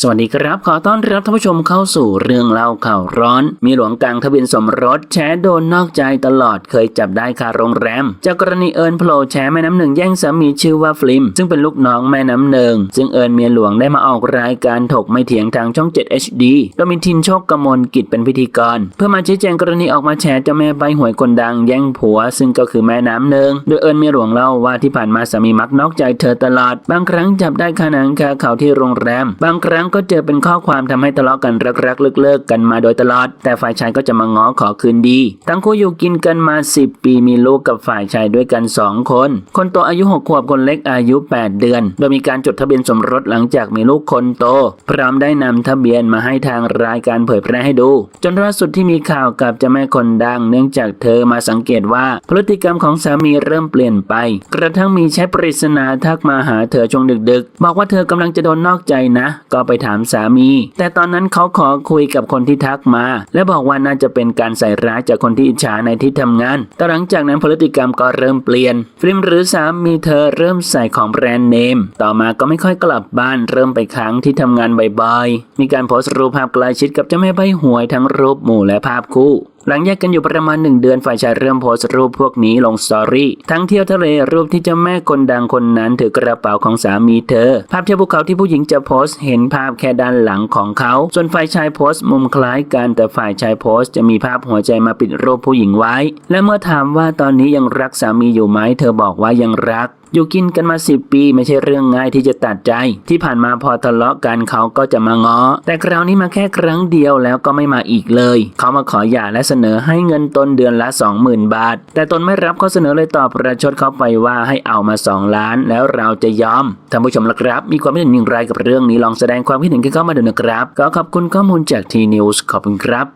สวัสดีครับ ขอต้อนรับท่านผู้ชมเข้าสู่เรื่องเล่าข่าวร้อน มีหลวงกลางทะเบียนสมรสแฉโดนนอกใจตลอดเคยจับได้คาโรงแรม จากกรณีเอิญโผล่แฉแม่น้ำหนึ่งแย่งสามีชื่อว่าฟลิม ซึ่งเป็นลูกน้องแม่น้ำหนึ่ง ซึ่งเอิญเมียหลวงได้มาออกรายการถกไม่เถียงทางช่อง 7 HD โดยมีทินโชคกมลกิจเป็นพิธีกร เพื่อมาชี้แจงกรณีออกมาแฉเจ้าแม่ใบหวยคนดังแย่งผัว ซึ่งก็คือแม่น้ำหนึ่งโดยเอิญเมียหลวงเล่าว่าที่ผ่านมาสามีมักนอกใจเธอตลอด บางครั้งจับได้คาหนังคาเขาที่โรงแรม บางครั้งก็เจอเป็นข้อความทำให้ทะเลาะกันรักๆเลิกๆกันมาโดยตลอด แต่ฝ่ายชายก็จะมาง้อขอคืนดี ทั้งคู่อยู่กินกันมา 10 ปีมีลูกกับฝ่ายชายด้วยกัน 2 คน คนโตอายุ 6 ขวบคนเล็กอายุ 8 เดือน โดยมีการจดทะเบียนสมรสหลังจากมีลูกคนโต พร้อมได้นำทะเบียนมาให้ทางรายการเผยแพร่ให้ดู จนล่าสุดที่มีข่าวกับเจ้าแม่คนดัง เนื่องจากเธอมาสังเกตว่าพฤติกรรมของสามีเริ่มเปลี่ยนไป กระทั่งมีแชทปริศนาทักมาหาเธอช่วงดึกๆ บอกว่าเธอกำลังจะโดนนอกใจนะ ก็ไปถามสามี แต่ตอนนั้นเขาขอคุยกับคนที่ทักมา และบอกว่าน่าจะเป็นการใส่ร้ายจากคนที่อิจฉาในที่ทำงาน แต่หลังจากนั้นพฤติกรรมก็เริ่มเปลี่ยน ฟิล์มหรือสามีเธอเริ่มใส่ของแบรนด์เนม ต่อมาก็ไม่ค่อยกลับบ้านเริ่มไปค้างที่ทำงานบ่อยๆ มีการโพสต์รูปภาพใกล้ชิดกับเจ้าแม่ใบหวยทั้งรูปหมู่และภาพคู่ หลังแยกกันอยู่ประมาณหนึ่งเดือนฝ่ายชายเริ่มโพสต์รูปพวกนี้ลงสตอรี่ทั้งเที่ยวทะเลรูปที่เจ้าแม่คนดังคนนั้นถือกระเป๋าของสามีเธอ ภาพเที่ยวภูเขาที่ผู้หญิงจะโพสต์เห็นภาพแค่ด้านหลังของเขา ส่วนฝ่ายชายโพสต์มุมคล้ายกันแต่ฝ่ายชายโพสต์จะมีภาพหัวใจมาปิดรูปผู้หญิงไว้ และเมื่อถามว่าตอนนี้ยังรักสามีอยู่ไหมเธอบอกว่ายังรักอยู่กินกันมาสิปีไม่ใช่เรื่องง่ายที่จะตัดใจ ที่ผ่านมาพอทะเลาะกันเขาก็จะมาง้อ แต่คราวนี้มาแค่ครั้งเดียวแล้วก็ไม่มาอีกเลย เขามาขอหย่าและเสนอให้เงินตนเดือนละ 20,000 บาท แต่ตนไม่รับข้อเสนอเลยตอบประชดเขาไปว่าให้เอามา 2 ล้าน แล้วเราจะยอมท่านผู้ชมละครับ มีความคิดเห็นอย่างไรกับเรื่องนี้ลองแสดงความคิดเห็นกันเข้ามาดูนะครับ ก็ขอบคุณข้อมูลจากทีนิวส์ขอบคุณครับ